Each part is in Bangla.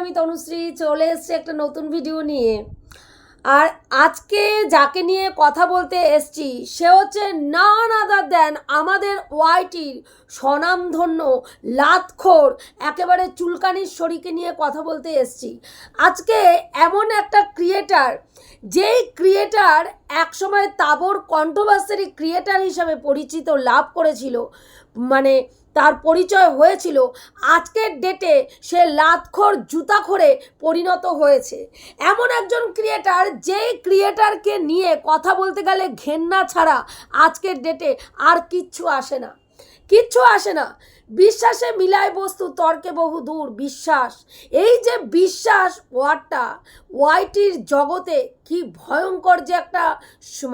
আমি তনুশ্রী চলে এসেছি একটা নতুন ভিডিও নিয়ে। আর আজকে যাকে নিয়ে কথা বলতে এসছি, সে হচ্ছে না আদার দেন আমাদের ওয়াইটির স্বনামধন্য লাতখোর, একেবারে চুলকানির শরীকে নিয়ে কথা বলতে এসছি। আজকে এমন একটা ক্রিয়েটার যেই ক্রিয়েটার একসময় তাবর কন্ট্রোভার্সারি ক্রিয়েটার হিসাবে পরিচিত লাভ করেছিল। মানে তার পরিচয় হয়েছিল। আজকের ডেটে সে লাতখোর, জুতাখোরে পরিণত হয়েছে। এমন একজন ক্রিয়েটার যেই ক্রিয়েটারকে নিয়ে কথা বলতে গেলে ঘেন্না ছাড়া আজকের ডেটে আর কিচ্ছু আসে না। কিচ্ছু আসে না। বিশ্বাসে মিলায় বস্তু, তর্কে বহু দূর, বিশ্বাস। এই যে বিশ্বাস ওয়ার্ডটা, ওয়াইটির জগতে কি ভয়ঙ্কর যে একটা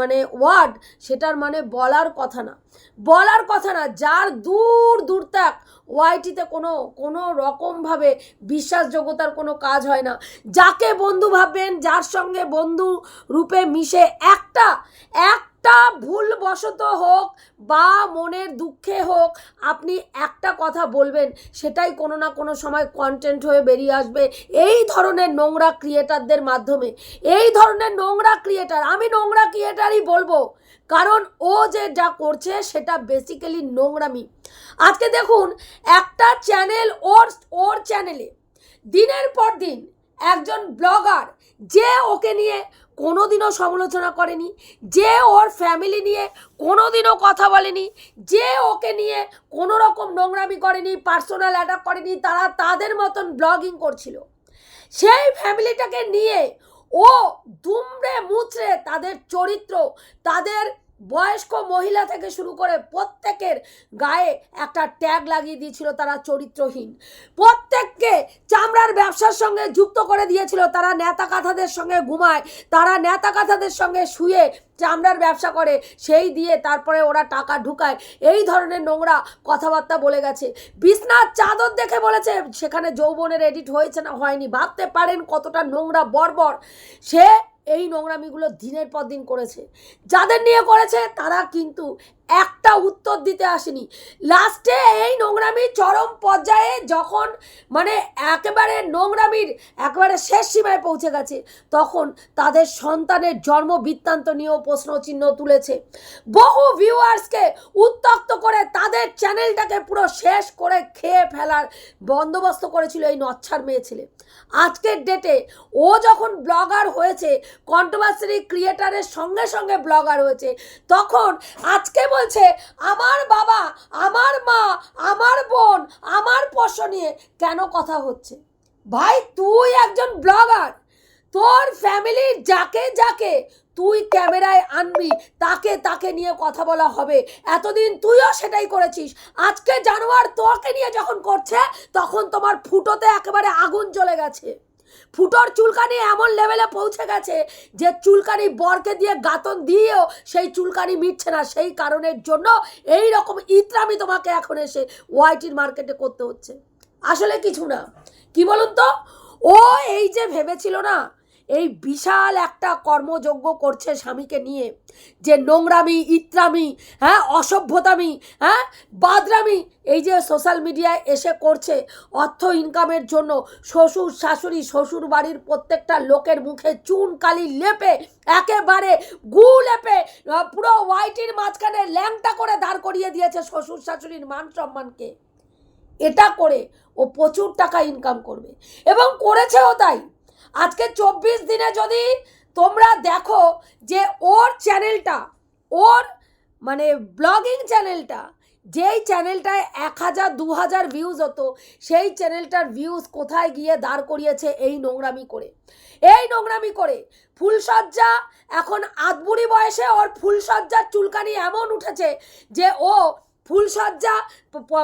মানে ওয়ার্ড, সেটার মানে বলার কথা না। বলার কথা না, যার দূর দূর তাক ওয়াইটিতে কোনো কোনো রকমভাবে বিশ্বাসযোগ্যতার কোনো কাজ হয় না। যাকে বন্ধু ভাববেন, যার সঙ্গে বন্ধু রূপে মিশে একটা একটা ভুলবশত হোক বা মনের দুঃখে হোক, আপনি একটা কথা বলবেন, সেটাই কোনো না কোনো সময় কন্টেন্ট হয়ে বেরিয়ে আসবে। এই ধরনের নোংরা ক্রিয়েটারদের মাধ্যমে। এই ধরনের নোংরা ক্রিয়েটার আমি নোংরা ক্রিয়েটারই বলব। কারণ ও যে যা করছে, সেটা বেসিক্যালি নোংরামি। আজকে দেখুন, একটা চ্যানেল ওর ওর চ্যানেলে দিনের পর দিন একজন ব্লগার যে ওকে নিয়ে কোনোদিনও সমালোচনা করেনি, যে ওর ফ্যামিলি নিয়ে কোনো দিনও কথা বলেনি, যে ওকে নিয়ে কোনো রকম নোংরামি করেনি পার্সোনাল অ্যাটাক করেনি, তারা তাদের মতন ব্লগিং করছিল। সেই ফ্যামিলিটাকে নিয়ে ও দুমড়ে মুচড়ে তাদের চরিত্র, তাদের বয়স্ক মহিলা থেকে শুরু করে প্রত্যেকের গায়ে একটা ট্যাগ লাগিয়ে দিয়েছিল তারা চরিত্রহীন। প্রত্যেককে চামড়ার ব্যবসার সঙ্গে যুক্ত করে দিয়েছিল, তারা নেতা কাঁথাদের সঙ্গে ঘুমায়, তারা নেতা কাঁথাদের সঙ্গে শুয়ে চামড়ার ব্যবসা করে, সেই দিয়ে তারপরে ওরা টাকা ঢুকায়। এই ধরনের নোংরা কথাবার্তা বলে গেছে। বিছনার চাদর দেখে বলেছে, সেখানে যৌবনের এডিট হয়েছে না, হয়নি। ভাবতে পারেন কতটা নোংরা বর্বর। সে এই নোংরামিগুলো দিনের পর দিন করেছে। যাদের নিয়ে করেছে তারা কিন্তু একটা উত্তর দিতে আসেনি। লাস্টে এই নোংরামি চরম পর্যায়ে যখন মানে একেবারে নোংরামির একেবারে শেষ সীমায় পৌঁছে গেছে, তখন তাদের সন্তানের জন্ম বৃত্তান্ত নিয়েও প্রশ্নচিহ্ন তুলেছে। বহু ভিউয়ার্সকে উত্তক্ত করে তাদের চ্যানেলটাকে পুরো শেষ করে খেয়ে ফেলার বন্দোবস্ত করেছিল এই নচ্ছার মেয়ে ছেলে। আজকের ডেটে ও যখন ব্লগার হয়েছে কন্ট্রোভার্সারি ক্রিয়েটারের সঙ্গে সঙ্গে ব্লগার হয়েছে, তখন আজকে বলছে, আমার বাবা, আমার মা, আমার বোন, আমার পোষ্য নিয়ে কেন কথা হচ্ছে? ভাই, তুই একজন ব্লগার। তোর ফ্যামিলির যাকে যাকে তুই ক্যামেরায় আনবি, তাকে তাকে নিয়ে কথা বলা হবে। এতদিন তুইও সেটাই করেছিস। আজকে জানোয়ার তোকে নিয়ে যখন করছে, তখন তোমার ফুটোতে একেবারে আগুন জ্বলে গেছে। ফুটোর চুলকানি এমন লেভেলে পৌঁছে গেছে যে চুলকানি বরকে দিয়ে গাতন দিয়েও সেই চুলকানি মিটছে না। সেই কারণের জন্য এই রকম ইতরামি তোমাকে এখন এসে ওয়াইটির মার্কেটে করতে হচ্ছে। আসলে কিছু না। কি বলুন তো? ও এই যে ভেবেছিল না এই বিশাল একটা কর্মযজ্ঞ করছে স্বামীকে নিয়ে। যে নোংরামি, ইত্রামি হ্যাঁ অসভ্যতামি হ্যাঁ বাদরামি, এই যে সোশ্যাল মিডিয়ায় এসে করছে অর্থ ইনকামের জন্য শ্বশুর, শাশুড়ি, শ্বশুর বাড়ির প্রত্যেকটা লোকের মুখে চুন, কালি লেপে, একেবারে গু লেপে পুরো হোয়াইটির মাঝখানে ল্যাংটা করে দাঁড় করিয়ে দিয়েছে শ্বশুর, শাশুড়ির মান সম্মানকে। এটা করে ও প্রচুর টাকা ইনকাম করবে। এবং করেছেও তাই। আজকে চব্বিশ দিনে যদি তোমরা দেখো যে ওর চ্যানেলটা, ওর মানে ব্লগিং চ্যানেলটা, যেই চ্যানেলটায় এক হাজার, দু হাজার ভিউজ হতো, সেই চ্যানেলটার ভিউজ কোথায় গিয়ে দাঁড় করিয়েছে এই নোংরামি করে। এই নোংরামি করে ফুলসজ্জা এখন আদবুড়ি বয়সে ওর ফুলসজ্জার চুলকানি এমন উঠেছে যে ও ফুলসজ্জা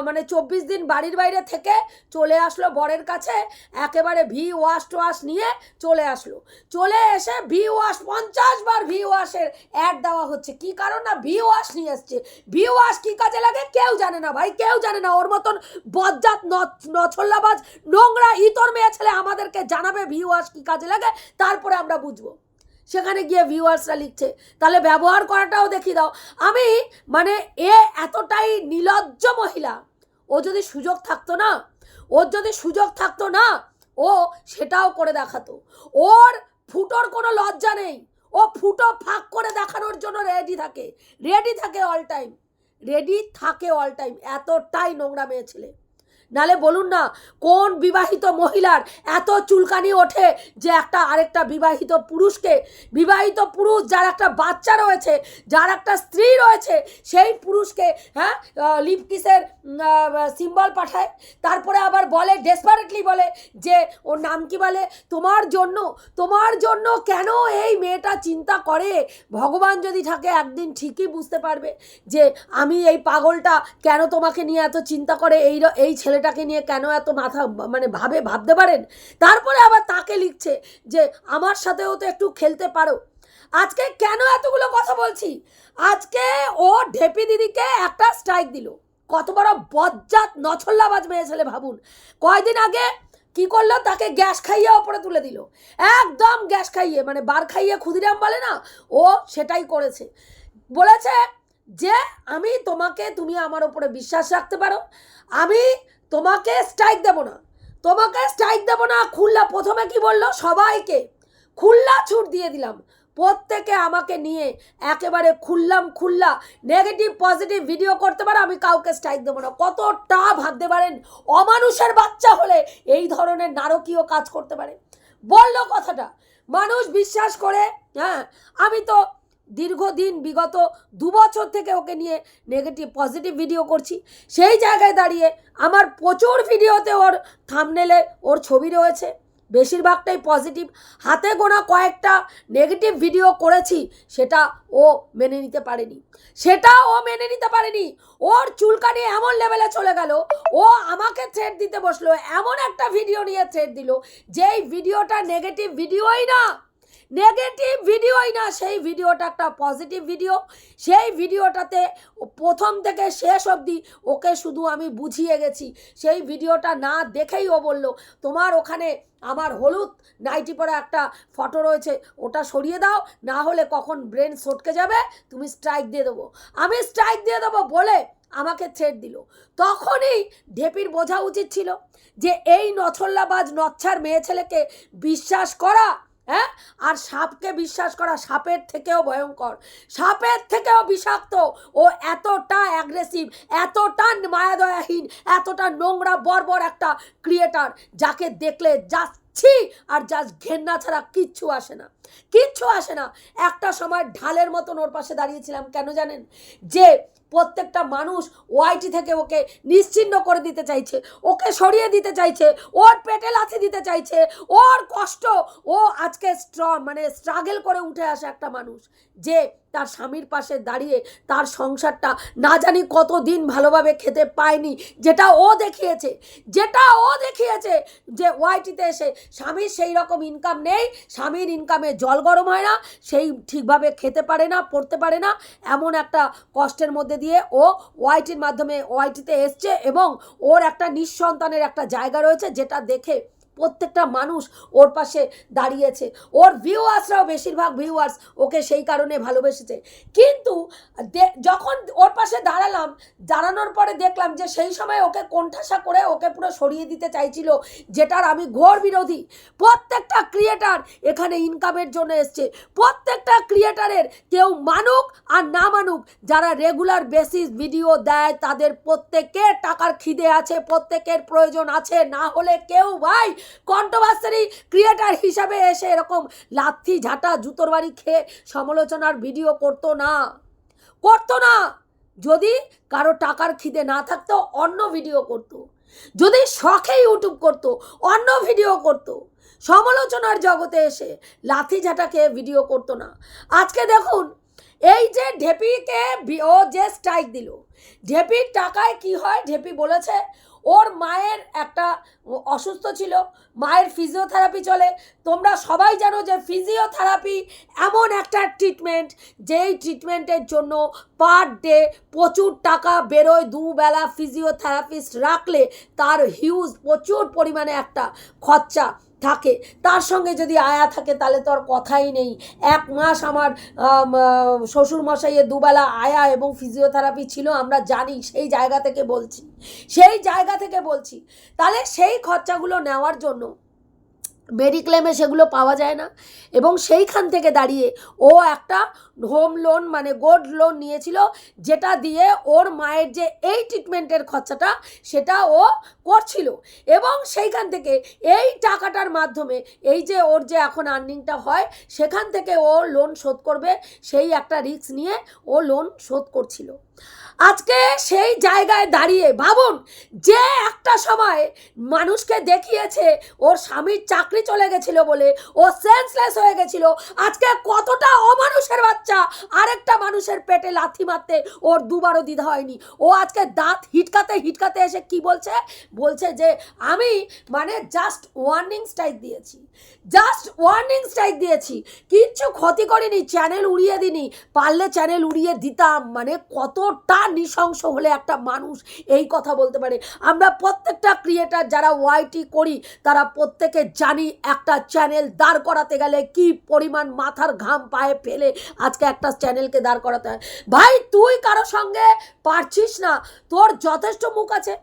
মানে চব্বিশ দিন বাড়ির বাইরে থেকে চলে আসলো বরের কাছে, একেবারে ভি ওয়াশ টোয়াশ নিয়ে চলে আসলো। চলে এসে ভি ওয়াশ, পঞ্চাশ বার ভি ওয়াশের অ্যাড দেওয়া হচ্ছে। কি কারণ না? ভি ওয়াশ নিয়ে এসছে। ভি ওয়াশ কী কাজে লাগে? কেউ জানে না ভাই, কেউ জানে না। ওর মতন বজ্জাত নছল্লাবাজ, নোংরা, ইতর মেয়ে ছেলে আমাদেরকে জানাবে ভি ওয়াশ কী কাজে লাগে, তারপরে আমরা বুঝব। সেখানে গিয়ে ভিউয়ার্সরা লিখছে। তাহলে ব্যবহার করাটাও দেখিয়ে দাও। আমি মানে এ এতটাই নিলজ্জ মহিলা। ও যদি সুযোগ থাকতো না, ওর যদি সুযোগ থাকতো না, ও সেটাও করে দেখাতো। ওর ফুটোর কোনো লজ্জা নেই। ও ফুটো ফাঁক করে দেখানোর জন্য রেডি থাকে। রেডি থাকে অল টাইম রেডি থাকে অল টাইম এতটাই নোংরা মেয়ে ছেলে। নালে বলুন না, কোন বিবাহিত মহিলার এত চুলকানি ওঠে যে একটা আরেকটা বিবাহিত পুরুষকে? বিবাহিত পুরুষ যার একটা বাচ্চা রয়েছে, যার একটা স্ত্রী রয়েছে, সেই পুরুষকে হ্যাঁ লিপকিসের সিম্বল পাঠায়। তারপরে আবার বলে ডেসপারেটলি বলে যে, ওর নাম কি বলে? তোমার জন্য তোমার জন্য কেন এই মেয়েটা চিন্তা করে? ভগবান যদি থাকে, একদিন ঠিকই বুঝতে পারবে যে, আমি এই পাগলটা কেন তোমাকে নিয়ে এত চিন্তা করে? এই এই ছেলেটাকে নিয়ে কেন এত মাথা মানে ভাবে ভাবতে পারেন? তারপরে আবার তাকে লিখছে যে, আমার সাথেও তো একটু খেলতে পারো। আজকে কেন এতগুলো কথা বলছি? আজকে ও ঢেপি দিদিকে একটা স্ট্রাইক দিল। কত বড় বজ্জাত, নছল্লাবাজ মেয়ে ছেলে, ভাবুন। কয়দিন আগে কি করল? তাকে গ্যাস খাইয়ে ওপরে তুলে দিল। একদম গ্যাস খাইয়ে মানে বার খাইয়ে ক্ষুদিরাম বলে না, ও সেটাই করেছে। বলেছে যে, আমি তোমাকে, তুমি আমার ওপরে বিশ্বাস রাখতে পারো। আমি তোমাকে স্ট্রাইক দেবো না। তোমাকে স্ট্রাইক দেবো না। খুল্লা প্রথমে কি বলল? সবাইকে খুল্লা ছুট দিয়ে দিলাম। প্রত্যেকে আমাকে নিয়ে একেবারে খুললাম খুল্লা নেগেটিভ পজিটিভ ভিডিও করতে পারে, আমি কাউকে স্ট্রাইক দেবো না। কতটা ভাবতে পারেন? অমানুষের বাচ্চা হলে এই ধরনের নারকীয় কাজ করতে পারে। বলল কথাটা। মানুষ বিশ্বাস করে হ্যাঁ আমি তো দীর্ঘদিন, বিগত দু বছর থেকে ওকে নিয়ে নেগেটিভ পজিটিভ ভিডিও করছি। সেই জায়গায় দাঁড়িয়ে আমার প্রচুর ভিডিওতে ওর থামনেলে ওর ছবি রয়েছে। বেশিরভাগটাই পজিটিভ হাতে গোনা কয়েকটা নেগেটিভ ভিডিও করেছি, সেটা ও মেনে নিতে পারেনি। সেটা ও মেনে নিতে পারেনি। ওর চুলকানি এমন লেভেলে চলে গেল, ও আমাকে থ্রেড দিতে বসল, এমন একটা ভিডিও নিয়ে থ্রেড দিল, যেই ভিডিওটা নেগেটিভ ভিডিওই না। নেগেটিভ ভিডিওই না, সেই ভিডিওটা একটা পজিটিভ ভিডিও সেই ভিডিওটাতে প্রথম থেকে শেষ অবধি ওকে শুধু আমি বুঝিয়ে গেছি। সেই ভিডিওটা না দেখেই ও বলল, তোমার ওখানে আমার হলুদ নাইটি পরা একটা ফটো রয়েছে, ওটা সরিয়ে দাও, না হলে কখন ব্রেন সটকে যাবে, তুমি স্ট্রাইক দিয়ে দেবো। আমি স্ট্রাইক দিয়ে দেবো বলে আমাকে থ্রেড দিল। তখনই ঢেপির বোঝা উচিত ছিল যে, এই নছল্লাবাজ নচ্ছার মেয়ে ছেলেকে বিশ্বাস করা হ্যাঁ? আর সাপকে বিশ্বাস করা সাপের থেকেও ভয়ঙ্কর। সাপের থেকেও বিষাক্ত। ও এতটা অ্যাগ্রেসিভ এতটা মায়াদয়াহীন, এতটা নোংরা, বর্বর একটা ক্রিয়েটার যাকে দেখলে যাচ্ছি আর জাস্ট ঘেন্না ছাড়া কিচ্ছু আসে না। কিচ্ছু আসে না। একটা সময় ঢালের মতন ওর পাশে দাঁড়িয়েছিলাম, কেন জানেন? যে প্রত্যেকটা মানুষ ওয়াইটি থেকে ওকে নিশ্চিন্ন করে দিতে চাইছে, ওকে সরিয়ে দিতে চাইছে, ওর পেটে লাথি দিতে চাইছে, ওর কষ্ট, ও আজকে স্ট্র মানে স্ট্রাগল করে উঠে আসে একটা মানুষ যে তার স্বামীর পাশে দাঁড়িয়ে তার সংসারটা না জানি কতদিন ভালোভাবে খেতে পায়নি। যেটা ও দেখিয়েছে, যেটা ও দেখিয়েছে যে ওয়াইটিতে এসে স্বামীর সেই রকম ইনকাম নেই, স্বামীর ইনকামে জল গরম হয় না, সেই ঠিকভাবে খেতে পারে না, পড়তে পারে না, এমন একটা কষ্টের মধ্যে দিয়ে ও ওয়াইটির মাধ্যমে ওয়াইটিতে এসছে এবং ওর একটা নিঃসন্তানের একটা জায়গা রয়েছে যেটা দেখে প্রত্যেকটা মানুষ ওর পাশে দাঁড়িয়েছে। ওর ভিউয়ার্সরাও বেশিরভাগ ভিউয়ার্স ওকে সেই কারণে ভালোবেসেছে। কিন্তু যখন ওর পাশে দাঁড়ালাম, দাঁড়ানোর পরে দেখলাম যে সেই সময় ওকে কোণঠাসা করে ওকে পুরো সরিয়ে দিতে চাইছিল, যেটার আমি ঘোর বিরোধী। প্রত্যেকটা ক্রিয়েটার এখানে ইনকামের জন্য এসছে। প্রত্যেকটা ক্রিয়েটারের কেউ মানুক আর না মানুক, যারা রেগুলার বেসিস ভিডিও দেয়, তাদের প্রত্যেকের টাকার খিদে আছে, প্রত্যেকের প্রয়োজন আছে। না হলে কেউ ভাই কন্ট্রোভার্সারি ক্রিয়েটার হিসাবে এসে এরকম লাথি, ঝাঁটা, জুতোর বাড়ি খেয়ে সমালোচনার ভিডিও করতো না। করতো না। যদি কারও টাকার খিদে না থাকতো, অন্য ভিডিও করতো। যদি শখে ইউটিউব করতো, অন্য ভিডিও করতো। সমালোচনার জগতে এসে লাথি, ঝাঁটা খেয়ে ভিডিও করতো না। আজকে দেখুন, এই যে ঢেপিকে ও যে স্ট্রাইক দিল। ঢেপির টাকায় কি হয়? ঢেপি বলেছে ওর মায়ের একটা অসুস্থ ছিল, মায়ের ফিজিওথেরাপি চলে। তোমরা সবাই জানো যে ফিজিওথেরাপি এমন একটা ট্রিটমেন্ট যেই ট্রিটমেন্টের জন্য পার ডে প্রচুর টাকা বেরোয়, দুবেলা ফিজিওথেরাপিস্ট রাখলে তার হিউজ প্রচুর পরিমাণে একটা খরচা। থাকে। তার সঙ্গে যদি আয়া থাকে, তাহলে তো আর কথাই নেই। এক মাস আমার শ্বশুরমশাইয়ের দুবেলা আয়া এবং ফিজিওথেরাপি ছিল, আমরা জানি, সেই জায়গা থেকে বলছি। সেই জায়গা থেকে বলছি। তাহলে সেই খরচাগুলো নেওয়ার জন্য মেডিক্লেমে সেগুলো পাওয়া যায় না। এবং সেইখান থেকে দাঁড়িয়ে ও একটা হোম লোন মানে গোল্ড লোন নিয়েছিল, যেটা দিয়ে ওর মায়ের যে এই ট্রিটমেন্টের খরচাটা সেটা ও করছিল। এবং সেইখান থেকে এই টাকাটার মাধ্যমে এই যে ওর যে এখন আর্নিংটা হয়, সেখান থেকে ও লোন শোধ করবে, সেই একটা রিস্ক নিয়ে ও লোন শোধ করছিল। আজকে সেই জায়গায় দাঁড়িয়ে ভাবুন, যে একটা সময় মানুষকে দেখিয়েছে ওর স্বামীর চাকরি চলে গেছিল বলে। ও সেন্সলেস হয়ে গেছিল। আজকে কতটা অমানুষের বাচ্চা। আরেকটা মানুষের পেটে লাথি মারতে ওর দুবারও দ্বিধা হয়নি। ও আজকে দাঁত হিটকাতে হিটকাতে এসে কি বলছে? বলছে যে, আমি মানে জাস্ট ওয়ার্নিং স্ট্রাইক দিয়েছি। জাস্ট ওয়ার্নিং স্ট্রাইক দিয়েছি। কিচ্ছু ক্ষতি করিনি চ্যানেল উড়িয়ে দিনি পারলে চ্যানেল উড়িয়ে দিতাম। মানে কতটা নৃশংস হলে একটা মানুষ এই কথা বলতে পারে। আমরা প্রত্যেকটা ক্রিয়েটার যারা ওয়াইটি করি, তারা প্রত্যেকে জানি একটা চ্যানেল দাঁড় করাতে গেলে কি পরিমাণ মাথার ঘাম পায়ে ফেলে আজকে একটা চ্যানেলকে দাঁড় করাতে হয়। ভাই, তুই কারও সঙ্গে পারছিস না? তোর যথেষ্ট মুখ আছে।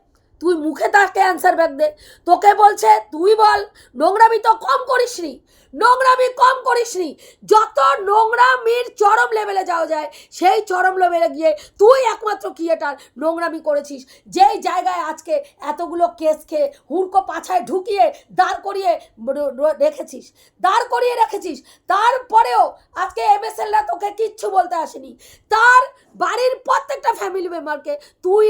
তুই মুখে তাকে অ্যান্সার ব্যাগ দে। তোকে বলছে, তুই বল, নোংরামি তো কম করিসনি। নোংরামি কম করিসনি যত নোংরামির চরম লেভেলে যাওয়া যায়, সেই চরম লেভেলে গিয়ে তুই একমাত্র ক্রিয়েটার নোংরামি করেছিস। যেই জায়গায় আজকে এতগুলো কেস খেয়ে হুড়কো পাছায় ঢুকিয়ে দাঁড় করিয়ে রেখেছিস, দাঁড় করিয়ে রেখেছিস, তারপরেও আজকে এমএসএলরা তোকে কিচ্ছু বলতে আসেনি। তার বাড়ির প্রত্যেকটা ফ্যামিলি মেম্বারকে তুই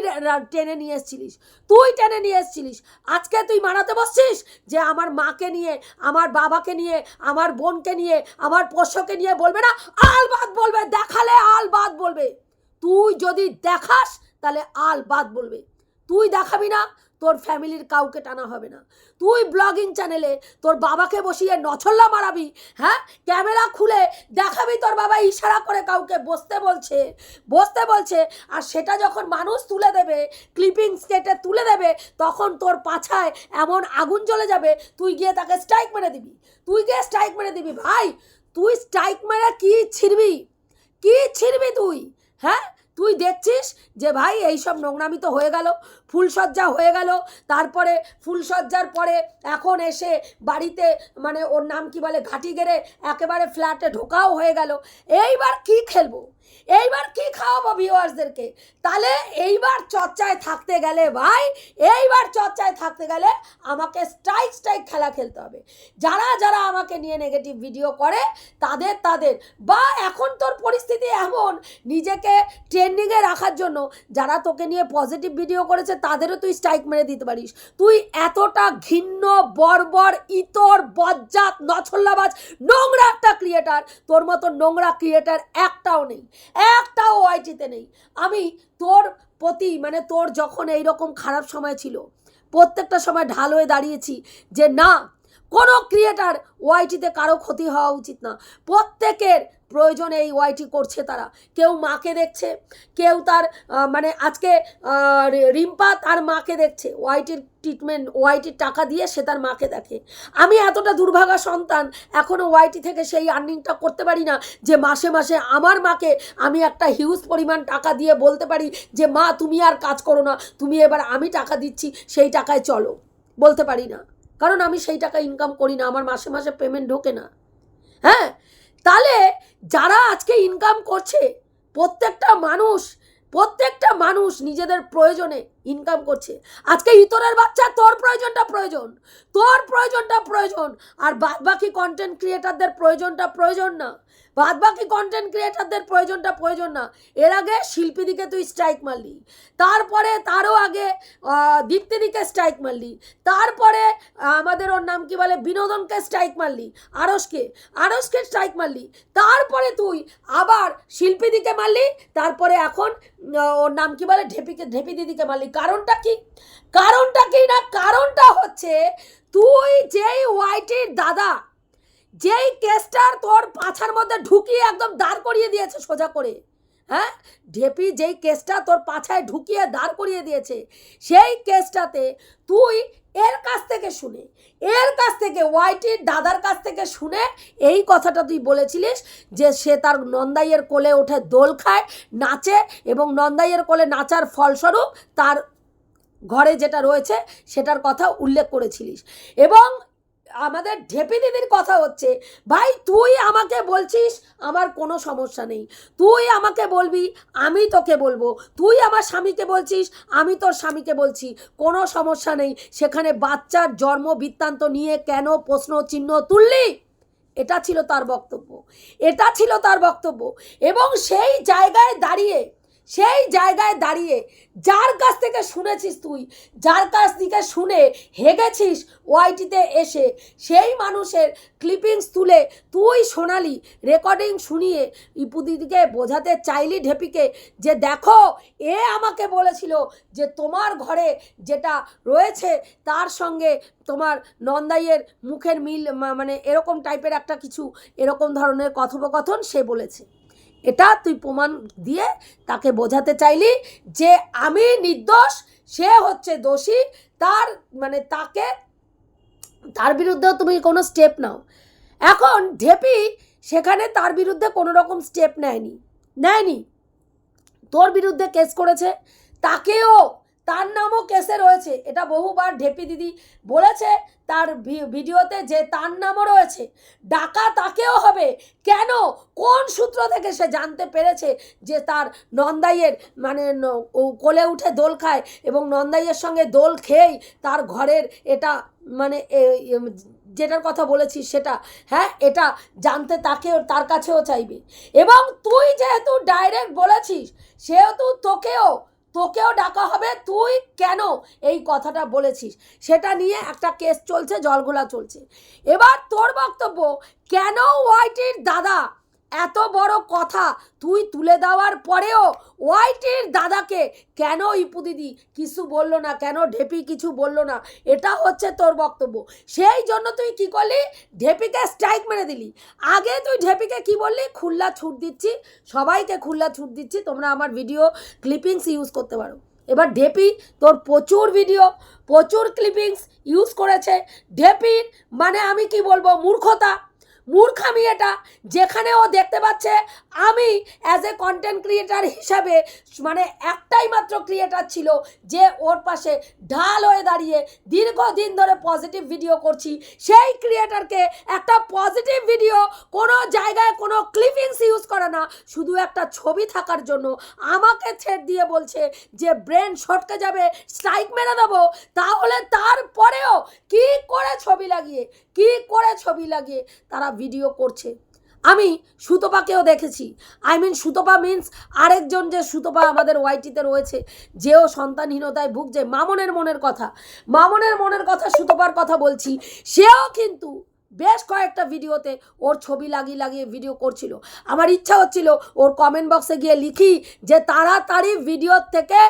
টেনে নিয়ে এসেছিলিস, তুই টেনে নিয়ে এসেছিলিস। আজকে তুই মানাতে বসছিস যে আমার মাকে নিয়ে, আমার বাবাকে নিয়ে আমার বোনকে নিয়ে, আমার পোষ্যকে নিয়ে বলবে না আল বাদ বলবে, দেখালে আল বাদ বলবে। তুই যদি দেখাস, তাহলে আল বাদ বলবে। তুই দেখাবি না তোর ফ্যামিলির কাউকে টানা হবে না। তুই ব্লগিং চ্যানেলে তোর বাবাকে বসিয়ে নছল্লা মারাবি হ্যাঁ? ক্যামেরা খুলে দেখাবি তোর বাবা ইশারা করে কাউকে বসতে বলছে বসতে বলছে, আর সেটা যখন মানুষ তুলে দেবে ক্লিপিং স্কেটে তুলে দেবে, তখন তোর পাছায় এমন আগুন জ্বলে যাবে, তুই গিয়ে তাকে স্ট্রাইক মেরে দিবি। তুই গিয়ে স্ট্রাইক মেরে দিবি, ভাই। তুই স্ট্রাইক মেরে কি ছিড়বি? কি ছিড়বি তুই হ্যাঁ? তুই দেখছিস যে ভাই এই সব নোংরামি তো হয়ে গেল ফুলসজ্জা হয়ে গেল, তারপরে ফুলসজ্জার পরে এখন এসে বাড়িতে মানে ওর নাম কি বলে, ঘাটি গেড়ে একেবারে ফ্ল্যাটে ঢোকাও হয়ে গেল। এইবার কি খেলব? এইবার কি খাওয়াবো ভিউয়ার্সদেরকে তাহলে এইবার চর্চায় থাকতে গেলে ভাই, এইবার চর্চায় থাকতে গেলে আমাকে স্ট্রাইক স্ট্রাইক খেলা খেলতে হবে। যারা যারা আমাকে নিয়ে নেগেটিভ ভিডিও করে, তাদের তাদের। বা এখন তোর পরিস্থিতি এমন, নিজেকে ট্রেন্ডিংয়ে রাখার জন্য যারা তোকে নিয়ে পজিটিভ ভিডিও করেছে, তাদেরও তুই স্ট্রাইক মেরে দিতে পারিস। তুই এতটা ঘিন্ন, বর্বর, ইতর, বজ্জাত, নছল্লাবাজ, নোংরা একটা ক্রিয়েটার তোর মতো নোংরা ক্রিয়েটার একটাও নেই। একটাও ওআইটিতে নেই। আমি তোর প্রতি মানে তোর যখন এই রকম খারাপ সময় ছিল, প্রত্যেকটা সময় ঢাল হয়ে দাঁড়িয়েছি যে না, কোনো ক্রিয়েটার ওয়াইটিতে কারও ক্ষতি হওয়া উচিত না। প্রত্যেকের প্রয়োজনে এই ওয়াইটি করছে তারা। কেউ মাকে দেখছে, কেউ তার মানে আজকে রিম্পা তার মাকে দেখছে। ওয়াইটির ট্রিটমেন্ট ওয়াইটির টাকা দিয়ে সে তার মাকে দেখে। আমি এতটা দুর্ভাগা সন্তান এখনও ওয়াইটি থেকে সেই আর্নিংটা করতে পারি না যে মাসে মাসে আমার মাকে আমি একটা হিউজ পরিমাণ টাকা দিয়ে বলতে পারি যে, মা, তুমি আর কাজ করো না, তুমি এবার আমি টাকা দিচ্ছি, সেই টাকায় চলো। বলতে পারি না। কারণ আমি সেই টাকা ইনকাম করি না, আমার মাসে মাসে পেমেন্ট ঢোকে না। হ্যাঁ? তাহলে যারা আজকে ইনকাম করছে প্রত্যেকটা মানুষ প্রত্যেকটা মানুষ নিজেদের প্রয়োজনে ইনকাম করছে। আজকে ইতরের বাচ্চা, তোর প্রয়োজনটা প্রয়োজন। তোর প্রয়োজনটা প্রয়োজন। আর বাদ বাকি কন্টেন্ট ক্রিয়েটারদের প্রয়োজনটা প্রয়োজন না। বাদ বাকি কন্টেন্ট ক্রিয়েটারদের প্রয়োজনটা প্রয়োজন না। এর আগে শিল্পীদিকে তুই স্ট্রাইক মারলি। তারপরে তারও আগে দীপ্তিদিকে স্ট্রাইক মারলি। তারপরে আমাদের ওর নাম কি বলে? বিনোদনকে স্ট্রাইক মারলি। আরসকে আরসকে স্ট্রাইক মারলি। তারপরে তুই আবার শিল্পীদিকে মারলি। তারপরে এখন ওর নাম কি বলে? ঢেপিকে ঢেপি দিদিকে মারলি। কারণটা কি? কারণটা কি না? কারণটা হচ্ছে তুই যেই ওয়াইটির দাদা, যেই কেসটার তোর পাছার মধ্যে ঢুকিয়ে একদম দাঁড় করিয়ে দিয়েছে সোজা করে। হ্যাঁ? ঢেপি যেই কেসটা তোর পাছায় ঢুকিয়ে দাঁড় করিয়ে দিয়েছে, সেই কেসটাতে তুই এর কাছ থেকে শুনে, এর কাছ থেকে ওয়াইটির দাদার কাছ থেকে শুনে এই কথাটা তুই বলেছিলিস যে সে তার নন্দাইয়ের কোলে ওঠে দোল খায়, নাচে এবং নন্দাইয়ের কোলে নাচার ফলস্বরূপ তার ঘরে যেটা রয়েছে সেটার কথা উল্লেখ করেছিলিস। এবং আমাদের ঢেপি দিদির কথা হচ্ছে। ভাই, তুই আমাকে বলছিস, আমার কোনো সমস্যা নেই। তুই আমাকে বলবি, আমি তোকে বলব। তুই আমার স্বামীকে বলছিস, আমি তোর স্বামীকে বলছি। কোনো সমস্যা নেই। সেখানে বাচ্চার জন্ম বৃত্তান্ত নিয়ে কেন প্রশ্ন চিহ্ন তুললি? এটা ছিল তার বক্তব্য। এটা ছিল তার বক্তব্য। এবং সেই জায়গায় দাঁড়িয়ে সেই জায়গায় দাঁড়িয়ে যার কাছ থেকে শুনেছিস তুই, যার কাছ থেকে শুনে হেগেছিস ওয়াইটিতে এসে, সেই মানুষের ক্লিপিংস তুলে তুই শোনালি রেকর্ডিং শুনিয়ে ইপুদিদিকে বোঝাতে চাইলি ঢেপিকে যে দেখো, এ আমাকে বলেছিল যে তোমার ঘরে যেটা রয়েছে তার সঙ্গে তোমার নন্দাইয়ের মুখের মিল মানে এরকম টাইপের একটা কিছু, এরকম ধরনের কথোপকথন সে বলেছে। এটা তুই প্রমাণ দিয়ে তাকে বোঝাতে চাইলি যে আমি নির্দোষ, সে হচ্ছে দোষী, তার মানে তাকে, তার বিরুদ্ধেও তুমি কোনো স্টেপ নাও। এখন ঢেপি সেখানে তার বিরুদ্ধে কোনো রকম স্টেপ নেয়নি নেয়নি। তোর বিরুদ্ধে কেস করেছে, তাকেও, তার নামও কেসে রয়েছে। এটা বহুবার ঢেপি দিদি বলেছে তার ভিডিওতে যে তার নামও রয়েছে ডাকা তাকেও হবে। কেন? কোন সূত্র থেকে সে জানতে পেরেছে যে তার নন্দাইয়ের মানে কোলে উঠে দোল খায় এবং নন্দাইয়ের সঙ্গে দোল খেয়েই তার ঘরের এটা মানে যেটার কথা বলেছিস সেটা হ্যাঁ এটা জানতে তাকেও, তার কাছেও চাইবে। এবং তুই যেহেতু ডাইরেক্ট বলেছিস, সেহেতু তোকেও তোকেও ডাকা হবে, তুই কেন এই কথাটা বলেছিস? সেটা নিয়ে একটা কেস চলছে জলগোলা চলছে। এবার তোর বক্তব্য, কেন ওয়াইটির দাদা এত বড় কথা তুই তুলে দেওয়ার পরেও ওয়াইটির দাদাকে কেন ইপু দিদি কিছু বলল না? কেন ঢেপি কিছু বলল না? এটা হচ্ছে তোর বক্তব্য। সেই জন্য তুই কি করলি? ঢেপিকে স্ট্রাইক মেরে দিলি। আগে তুই ঢেপিকে কি বললি? খুল্লা ছুট দিচ্ছি। সবাইকে খুল্লা ছুট দিচ্ছি। তোমরা আমার ভিডিও ক্লিপিংস ইউজ করতে পারো। এবার ঢেপি তোর প্রচুর ভিডিও প্রচুর ক্লিপিংস ইউজ করেছে। ঢেপির মানে আমি কি বলব? মূর্খতা। মূর্খামি এটা। যেখানে ও দেখতে পাচ্ছে, আমি অ্যাজ এ কন্টেন্ট ক্রিয়েটার হিসাবে মানে একটাই মাত্র ক্রিয়েটার ছিল যে ওর পাশে ঢাল হয়ে দাঁড়িয়ে দীর্ঘদিন ধরে পজিটিভ ভিডিও করছি। সেই ক্রিয়েটারকে একটা পজিটিভ ভিডিও কোনো জায়গায় কোনো ক্লিপিংস ইউজ করে না, শুধু একটা ছবি থাকার জন্য আমাকে ছেড় দিয়ে বলছে যে ব্রেন শটকে যাবে স্ট্রাইক মেরে দেবো, তাহলে তারপরেও কি করে ছবি লাগিয়ে? কি করে ছবি লাগিয়ে তারা ভিডিও করছে? আমি সুতপাকেও দেখেছি। আই মিন সুতপা মিন্স আরেকজন যে সুতপা আমাদের ওয়াইটিতে রয়েছে, যেও সন্তানহীনতায় ভুগছে, মামনের মনের কথা। মামনের মনের কথা সুতপার কথা বলছি, সেও কিন্তু বেশ কয়েকটা ভিডিওতে ওর ছবি লাগিয়ে লাগিয়ে ভিডিও করছিল। আমার ইচ্ছা হচ্ছিল ওর কমেন্ট বক্সে গিয়ে লিখি যে তাড়াতাড়ি ভিডিওর থেকে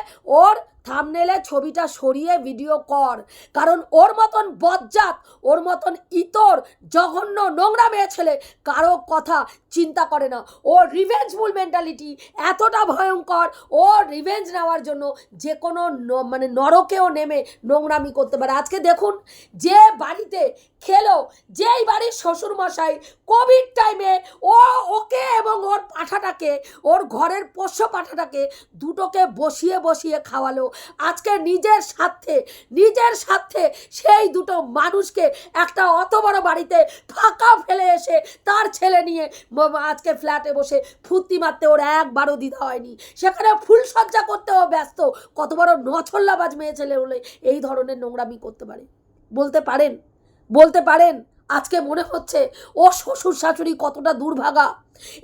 ওর থামনেলে ছবিটা সরিয়ে ভিডিও কর। কারণ ওর মতন বজ্জাত, ওর মতন ইতর, জঘন্য নোংরা মেয়ে ছেলে কারও কথা চিন্তা করে না। ওর রিভেঞ্জফুল মেন্টালিটি এতটা ভয়ঙ্কর ও রিভেঞ্জ নেওয়ার জন্য যে কোনো মানে নরকেও নেমে নোংরামি করতে পারে। আজকে দেখুন, যে বাড়িতে খেলো। যেই বাড়ির শ্বশুরমশাই কোভিড টাইমে ও ওকে এবং ওর পাঠাটাকে, ওর ঘরের পোষ্য পাঠাটাকে দুটোকে বসিয়ে বসিয়ে খাওয়ালো। আজকে নিজের স্বার্থে নিজের স্বার্থে সেই দুটো মানুষকে একটা অত বড় বাড়িতে ফাঁকা ফেলে এসে তার ছেলে নিয়ে আজকে ফ্ল্যাটে বসে ফুর্তি মারতে ওর একবারও দিতে হয়নি। সেখানে ফুলসজ্জা করতেও ব্যস্ত। কত বড় নছল্লাবাজ মেয়ে ছেলে হলে এই ধরনের নোংরামি করতে পারে। বলতে পারেন? বলতে পারেন? আজকে মনে হচ্ছে ও শ্বশুর শাশুড়ি কতটা দুর্ভাগা।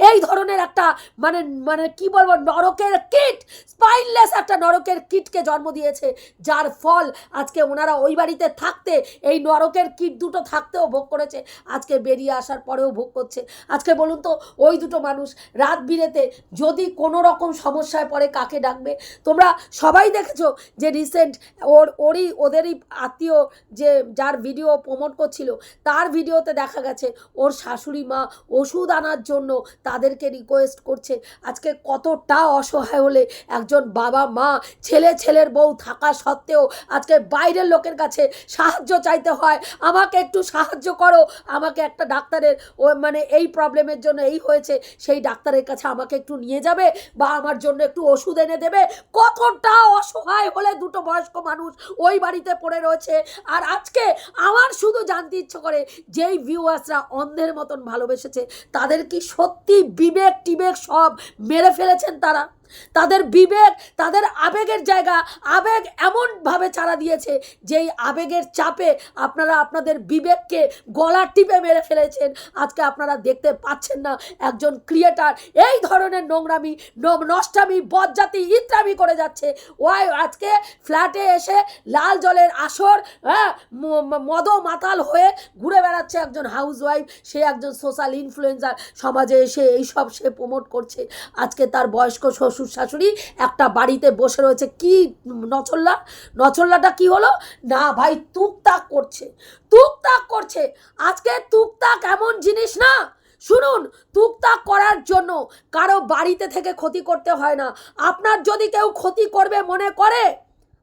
এই ধরনের একটা মানে মানে কি বলব, নরকের কিট স্পাইনলেস একটা নরকের কিটকে জন্ম দিয়েছে, যার ফল আজকে ওনারা ওই বাড়িতে থাকতে, এই নরকের কিট দুটো থাকতেও ভোগ করেছে। আজকে বেরিয়ে আসার পরেও ভোগ করছে। আজকে বলুন তো, ওই দুটো মানুষ রাত বিরেতে যদি কোনো রকম সমস্যায় পড়ে, কাকে ডাকবে? তোমরা সবাই দেখেছ যে রিসেন্ট ওর, ওরই, ওদেরই আত্মীয় যে, যার ভিডিও প্রমোট করছিল, তার ভিডিওতে দেখা গেছে, ওর শাশুড়ি মা ওষুধ আনার জন্য তাদেরকে রিকোয়েস্ট করছে। আজকে কতটা অসহায় হলে একজন বাবা মা, ছেলে ছেলের বউ থাকা সত্ত্বেও আজকে বাইরের লোকের কাছে সাহায্য চাইতে হয়। আমাকে একটু সাহায্য করো। আমাকে একটা ডাক্তারের ও মানে এই প্রবলেমের জন্য এই হয়েছে, সেই ডাক্তারের কাছে আমাকে একটু নিয়ে যাবে বা আমার জন্য একটু ওষুধ এনে দেবে। কতটা অসহায় হলে দুটো বয়স্ক মানুষ ওই বাড়িতে পড়ে রয়েছে। আর আজকে আমার শুধু জানতে ইচ্ছে করে, যেই ভিউয়ার্সরা অন্ধের মতন ভালোবেসেছে, তাদের কি সত্যি বিবেক টিবেক সব মেরে ফেলেছেন তারা। তাদের বিবেক, তাদের আবেগের জায়গা, আবেগ এমনভাবে চারা দিয়েছে যেই আবেগের চাপে আপনারা আপনাদের বিবেককে গলা টিপে মেরে ফেলেছেন। আজকে আপনারা দেখতে পাচ্ছেন না একজন ক্রিয়েটার এই ধরনের নোংরামি নষ্টামি, বজ্জাতি, ইত্রামি করে যাচ্ছে। ওয়াই, আজকে ফ্ল্যাটে এসে লাল জলের আসর হ্যাঁ মদ মাতাল হয়ে ঘুরে বেড়াচ্ছে একজন হাউস ওয়াইফ সে একজন সোশ্যাল ইনফ্লুয়েন্সার। সমাজে এসে এইসব সে প্রমোট করছে। আজকে তার বয়স্ক শ্বশুর শাশুড়ি একটা বাড়িতে বসে রয়েছে। কি নচল্লা নচল্লাটা কি হলো? না ভাই, তুকতাক করছে। তুকতাক করছে। আজকে তুকতাক এমন জিনিস না। শুনুন, তুকতাক করার জন্য কারও বাড়িতে থেকে ক্ষতি করতে হয় না। আপনার যদি কেউ ক্ষতি করবে মনে করে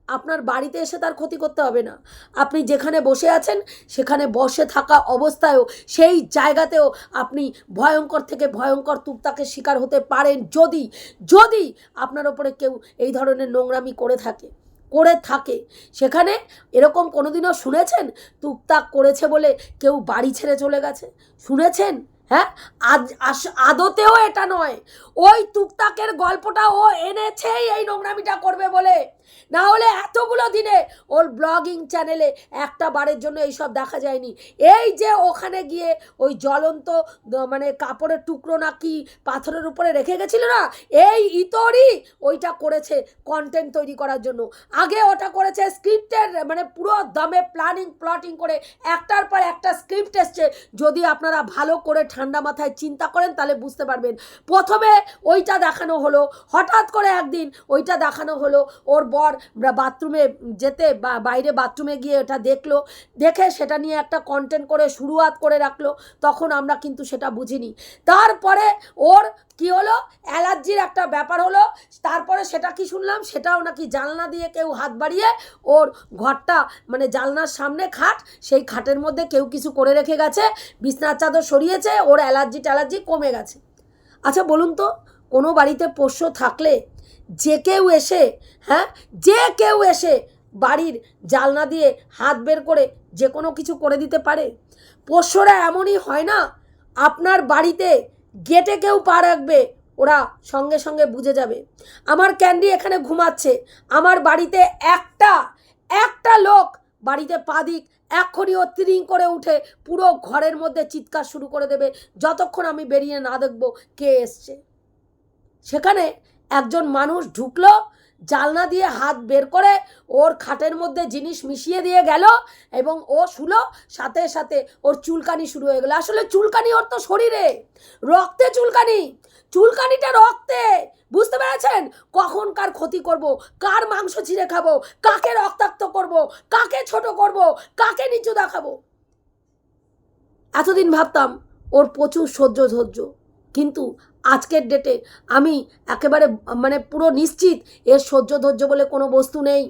আপনার বাড়িতে এসে তার ক্ষতি করতে হবে না। আপনি যেখানে বসে আছেন, সেখানে বসে থাকা অবস্থায়ও, সেই জায়গাতেও আপনি ভয়ঙ্কর থেকে ভয়ঙ্কর তুকতাকের শিকার হতে পারেন যদি যদি আপনার ওপরে কেউ এই ধরনের নোংরামি করে থাকে। করে থাকে। সেখানে এরকম কোনোদিনও শুনেছেন? তুকতাক করেছে বলে কেউ বাড়ি ছেড়ে চলে গেছে? শুনেছেন? হ্যাঁ? আজ আদতেও এটা নয়। ওই তুকতাকের গল্পটা ও এনেছেই এই নোংরামিটা করবে বলে। না হলে এতগুলো দিনে ওর ব্লগিং চ্যানেলে একটা বারের জন্য এইসব দেখা যায়নি। এই যে ওখানে গিয়ে ওই জ্বলন্ত মানে কাপড়ের টুকরো না কি পাথরের উপরে রেখে গেছিল না? এই ইতরই ওইটা করেছে কন্টেন্ট তৈরি করার জন্য। আগে ওটা করেছে স্ক্রিপ্টের মানে পুরো দমে প্ল্যানিং প্লটিং করে একটার পর একটা স্ক্রিপ্ট এসছে। যদি আপনারা ভালো করে ঠান্ডা মাথায় চিন্তা করেন তাহলে বুঝতে পারবেন। প্রথমে ওইটা দেখানো হলো, হঠাৎ করে একদিন ওইটা দেখানো হলো, ওর বর বাথরুমে যেতে বা বাইরে বাথরুমে গিয়ে এটা দেখল। দেখে সেটা নিয়ে একটা কন্টেন্ট করে শুরুয়াত করে রাখল। তখন আমরা কিন্তু সেটা বুঝিনি। তারপরে ওর কি হলো? অ্যালার্জির একটা ব্যাপার হলো। তারপরে সেটা কি শুনলাম? সেটাও নাকি জানলা দিয়ে কেউ হাত বাড়িয়ে ওর ঘরটা মানে জানলার সামনে খাট, সেই খাটের মধ্যে কেউ কিছু করে রেখে গেছে। বিছনার চাদর সরিয়েছে, ওর অ্যালার্জি ট্যালার্জি কমে গেছে। আচ্ছা বলুন তো, কোনো বাড়িতে পোষ্য থাকলে যে কেউ এসে হ্যাঁ যে কেউ এসে বাড়ির জালনা দিয়ে হাত বের করে যে কোনো কিছু করে দিতে পারে। পোষ্যরা এমনই হয় না, আপনার বাড়িতে গেটে কেউ পা রাখবে, ওরা সঙ্গে সঙ্গে বুঝে যাবে। আমার ক্যান্ডি এখানে ঘুমাচ্ছে, আমার বাড়িতে একটা একটা লোক বাড়িতে পা দিক, এক্ষুনি ও তিরিং করে উঠে পুরো ঘরের মধ্যে চিৎকার শুরু করে দেবে, যতক্ষণ আমি বেরিয়ে না দেখব কে এসছে। সেখানে একজন মানুষ ঢুকলো, জালনা দিয়ে হাত বের করে ওর খাটের মধ্যে জিনিস মিশিয়ে দিয়ে গেল এবং ও শুলো, সাথে সাথে ওর চুলকানি শুরু হয়ে গেলো। আসলে চুলকানি ওর তো শরীরে, রক্তে চুলকানি, চুলকানিটা রক্তে, বুঝতে পেরেছেন? কখন কার ক্ষতি করব, কার মাংস ছিঁড়ে খাব, কাকে রক্তাক্ত করব, কাকে ছোট করব, কাকে নিচু দেখাবো? এতদিন ভাবতাম ওর প্রচুর সহ্য ধৈর্য, কিন্তু আজকের ডেটে আমি একেবারে মানে পুরো নিশ্চিত এর সহ্য ধৈর্য বলে কোনো বস্তু নেই।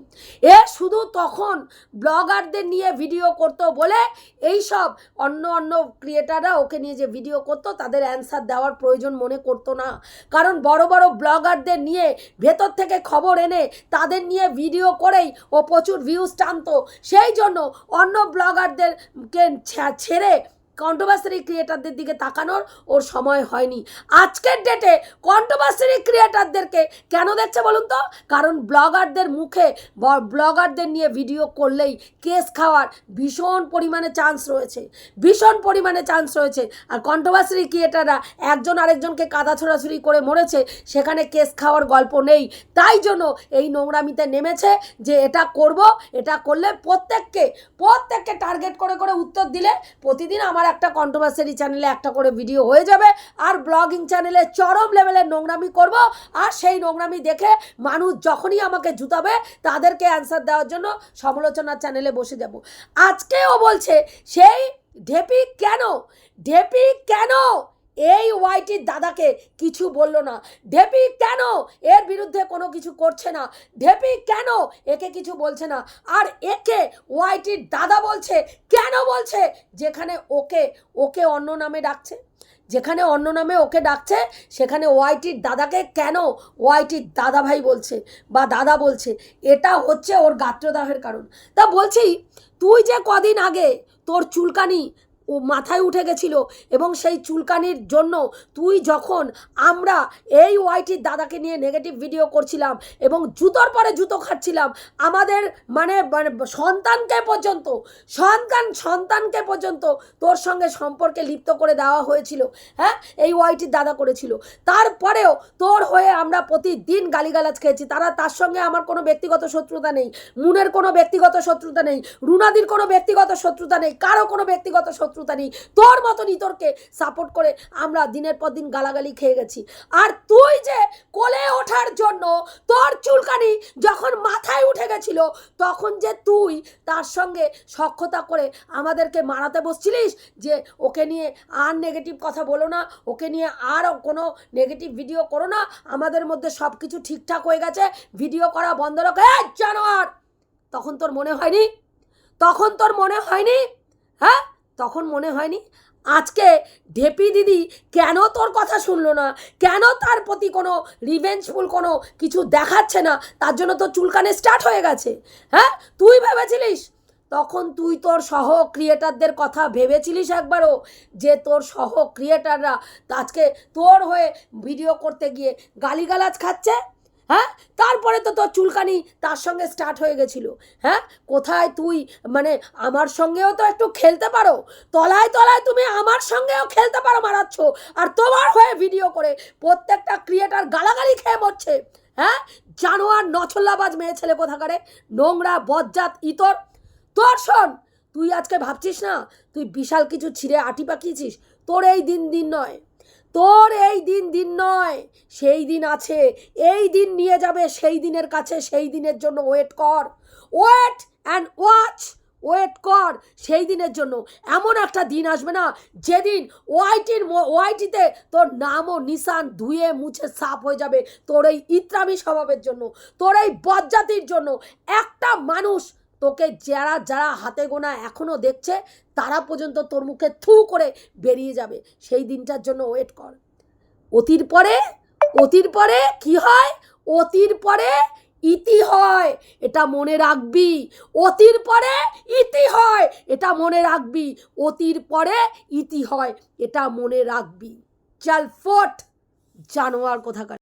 এ শুধু তখন ব্লগারদের নিয়ে ভিডিও করতো বলে এই সব অন্য অন্য ক্রিয়েটাররা ওকে নিয়ে যে ভিডিও করতো, তাদের অ্যান্সার দেওয়ার প্রয়োজন মনে করতো না। কারণ বড় বড় ব্লগারদের নিয়ে ভেতর থেকে খবর এনে তাদের নিয়ে ভিডিও করেই ও প্রচুর ভিউজ টানতো। সেই জন্য অন্য ব্লগারদেরকে ছেড়ে কন্ট্রোভার্সারি ক্রিয়েটারদের দিকে তাকানোর ওর সময় হয়নি। আজকের ডেটে কন্ট্রোভার্সারি ক্রিয়েটারদেরকে কেন দেখছে বলুন তো? কারণ ব্লগারদের মুখে ব্লগারদের নিয়ে ভিডিও করলেই কেস খাওয়ার ভীষণ পরিমাণে চান্স রয়েছে। ভীষণ পরিমাণে চান্স রয়েছে। আর কন্ট্রোভার্সারি ক্রিয়েটাররা একজন আরেকজনকে কাদা ছোড়াছুড়ি করে মরেছে, সেখানে কেস খাওয়ার গল্প নেই। তাই জন্য এই নোংরামিতে নেমেছে যে এটা করব, এটা করলে প্রত্যেককে প্রত্যেককে টার্গেট করে করে উত্তর দিলে প্রতিদিন আমার একটা কন্ট্রোভার্সারি চ্যানেলে একটা করে ভিডিও হয়ে যাবে। আর ব্লগিং চ্যানেলে চরম লেভেলের নোংরামি করব। আর সেই নোংরামি দেখে মানুষ যখনই আমাকে জুতাবে, তাদেরকে অ্যান্সার দেওয়ার জন্য সমালোচনার চ্যানেলে বসে যাব। আজকেও বলছে, সেই ঢেপি কেন? ঢেপি কেন? এই ওয়াইটির দাদাকে কিছু বলল না। ঢেপি কেন এর বিরুদ্ধে কোনো কিছু করছে না? ঢেপি কেন একে কিছু বলছে না? আর একে ওয়াইটির দাদা বলছে, কেন বলছে? যেখানে ওকে ওকে অন্য নামে ডাকছে। যেখানে অন্য নামে ওকে ডাকছে, সেখানে ওয়াইটির দাদাকে কেন ওয়াইটির দাদা ভাই বলছে বা দাদা বলছে? এটা হচ্ছে ওর গাত্রদাহের কারণ। তা বলছি, তুই যে কদিন আগে তোর চুলকানি ও মাথায় উঠে গেছিল এবং সেই চুলকানির জন্য তুই যখন আমরা এই ওয়াইটির দাদাকে নিয়ে নেগেটিভ ভিডিও করছিলাম এবং জুতোর পরে জুতো খাচ্ছিলাম, আমাদের মানে মানে সন্তানকে পর্যন্ত, সন্তান, সন্তানকে পর্যন্ত তোর সঙ্গে সম্পর্কে লিপ্ত করে দেওয়া হয়েছিল হ্যাঁ? এই ওয়াইটির দাদা করেছিল। তারপরেও তোর হয়ে আমরা প্রতিদিন গালিগালাজ খেয়েছি। তারা তার সঙ্গে আমার কোনো ব্যক্তিগত শত্রুতা নেই, মুনের কোনো ব্যক্তিগত শত্রুতা নেই, রুনাদির কোনো ব্যক্তিগত শত্রুতা নেই, কারও কোনো ব্যক্তিগত শত্রুতা নেই তোর মতন ইতরকে সাপোর্ট করে আমরা দিনের পর দিন গালাগালি খেয়ে গেছি। আর তুই যে কোলে ওঠার জন্য তোর চুলকানি যখন মাথায় উঠে গেছিল, তখন যে তুই তার সঙ্গে সক্ষতা করে আমাদেরকে মারাতে বসছিলিস যে ওকে নিয়ে আর নেগেটিভ কথা বলো না, ওকে নিয়ে আর কোনো নেগেটিভ ভিডিও করো না, আমাদের মধ্যে সব কিছু ঠিকঠাক হয়ে গেছে ভিডিও করা বন্ধ রাখো। জানোয়ার! তখন তোর মনে হয়নি? তখন তোর মনে হয়নি? হ্যাঁ? তখন মনে হয়নি, আজকে ঢেপি দিদি কেন তোর কথা শুনলো না? কেন তার প্রতি কোনো রিভেঞ্জফুল কোনো কিছু দেখাচ্ছে না? তার জন্য তোর চুলকানে স্টার্ট হয়ে গেছে। হ্যাঁ? তুই ভেবেছিলিস? তখন তুই তোর সহ ক্রিয়েটারদের কথা ভেবেছিলিস একবারও যে তোর সহ ক্রিয়েটাররা আজকে তোর হয়ে ভিডিও করতে গিয়ে গালিগালাজ খাচ্ছে? হ্যাঁ? তারপরে তো তোর চুলকানি তার সঙ্গে স্টার্ট হয়ে গেছিল। হ্যাঁ? কোথায় তুই? মানে আমার সঙ্গেও তো একটু খেলতে পারো। তলায় তলায় তুমি আমার সঙ্গেও খেলতে পারো মারাচ্ছ। আর তোমার হয়ে ভিডিও করে প্রত্যেকটা ক্রিয়েটার গালাগালি খেয়ে মরছে। হ্যাঁ? জানোয়ার নছল্লাবাজ মেয়ে ছেলে কোথাকারে? নোংরা, বজ্জাত, ইতর। তোর শোন, তুই আজকে ভাবছিস না? তুই বিশাল কিছু ছিঁড়ে আটি পাকিয়েছিস? তোর এই দিন দিন নয়। তোর এই দিন দিন নয়, সেই দিন আছে। এই দিন নিয়ে যাবে, সেই দিনের কাছে, সেই দিনের জন্য ওয়েট কর। ওয়েট অ্যান্ড ওয়াচ ওয়েট কর সেই দিনের জন্য। এমন একটা দিন আসবে না, যেদিন ওয়াইটির ওয়াইটিতে তোর নাম ও নিশান ধুয়ে মুছে সাফ হয়ে যাবে তোর এই ইত্রামি স্বভাবের জন্য, তোর এই বজ্জাতির জন্য। একটা মানুষ তোকে যারা যারা হাতে গোনা এখনও দেখছে, তারা পর্যন্ত তোর মুখে থু করে বেরিয়ে যাবে। সেই দিনটার জন্য ওয়েট কর। অতির পরে অতির পরে কি হয়? অতির পরে ইতি হয়, এটা মনে রাখবি। অতির পরে ইতি হয়, এটা মনে রাখবি। অতির পরে ইতি হয়, এটা মনে রাখবি। চাল ফোট, জানোয়ার কোথাকার।